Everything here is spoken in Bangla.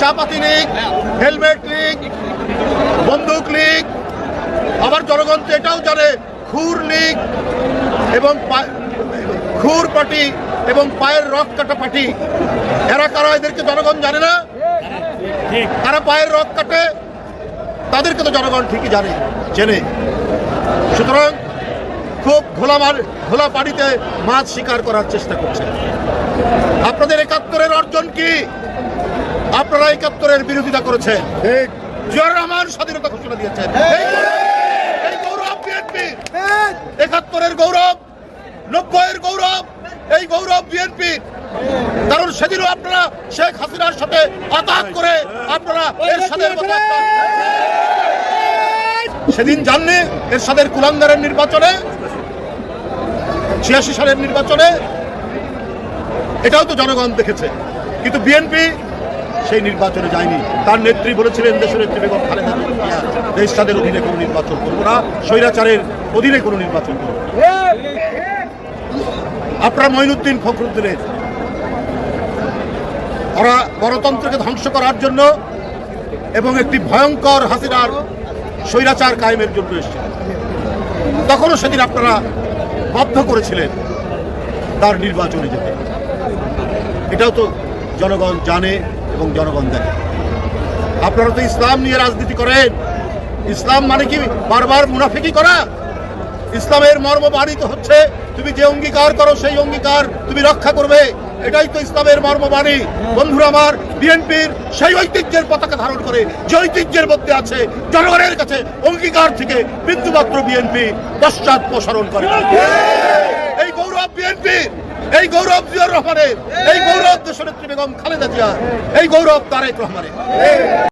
চাপাতি লীগ, হেলমেট লীগ, বন্দুক লীগ, আবার জনগণ তো এটাও জানে, খুর লীগ এবং খুর পার্টি এবং পায়ের রক কাটা পার্টি। এরা কারা এদেরকে জনগণ জানে না? কারা পায়ের রক কাটে? তাদেরকে তো জনগণ ঠিকই জানে চেনে সুতরাং খুব ঘোলা ঘোলা পানিতে মাছ শিকার করার চেষ্টা করছে। আপনাদের একাত্তরের অর্জন কি? আপনারা একাত্তরের বিরোধিতা করেছেন। জিয়াউর রহমান স্বাধীনতা ঘোষণা দিয়েছেন। এই গৌরব- বিএনপি। একাত্তরের গৌরব নব্বইয়ের গৌরব এই গৌরব বিএনপি। কারণ সেদিনও আপনারা শেখ হাসিনার সাথে আতাত করে আপনারা মতো একটা- সেদিন জাননি এরশাদের কুলাঙ্গারের নির্বাচনে ছিয়াশি সালের নির্বাচনে এটাও তো জনগণ দেখেছে। কিন্তু বিএনপি সেই নির্বাচনে যায়নি। তার নেত্রী বলেছিলেন, দেশের নেত্রী বেগম খালেদা জিয়া। দেশটাদের অধীনে কোনো নির্বাচন করব না। স্বৈরাচারের অধীনে কোনো নির্বাচন করব আপনার মঈনুদ্দিন ফখরুদ্দিনের। ওরা গণতন্ত্রকে ধ্বংস করার জন্য এবং একটি ভয়ঙ্কর হাসিনার স্বৈরাচার কায়েমের জন্য এসেছিলেন। তখনও সেদিন আপনারা বাধ্য করেছিলেন তার নির্বাচনে যেতে। এটাও তো জনগণ জানে। এবং জনগণ দেখে। আপনারা তো ইসলাম নিয়ে রাজনীতি করেন। ইসলাম মানে কি বারবার মুনাফিকি করা? ইসলামের মর্মবাণী তো হচ্ছে, তুমি যে অঙ্গীকার করো, সেই অঙ্গীকার তুমি রক্ষা করবে। এটাই তো ইসলামের মর্মবাণী বন্ধুরা আমার, বিএনপির সেই ঐতিহ্যের পতাকা ধারণ করে, যে ঐতিহ্যের মধ্যে আছে, জনগণের কাছে অঙ্গীকার থেকে বিন্দুমাত্র বিএনপি পশ্চাৎ প্রসারণ করে। এই গৌরব বিএনপি এই গৌরব জিয়ার রহমানের এই গৌরব দেশনেত্রী বেগম খালেদা জিয়া এই গৌরব তারেক রহমানের।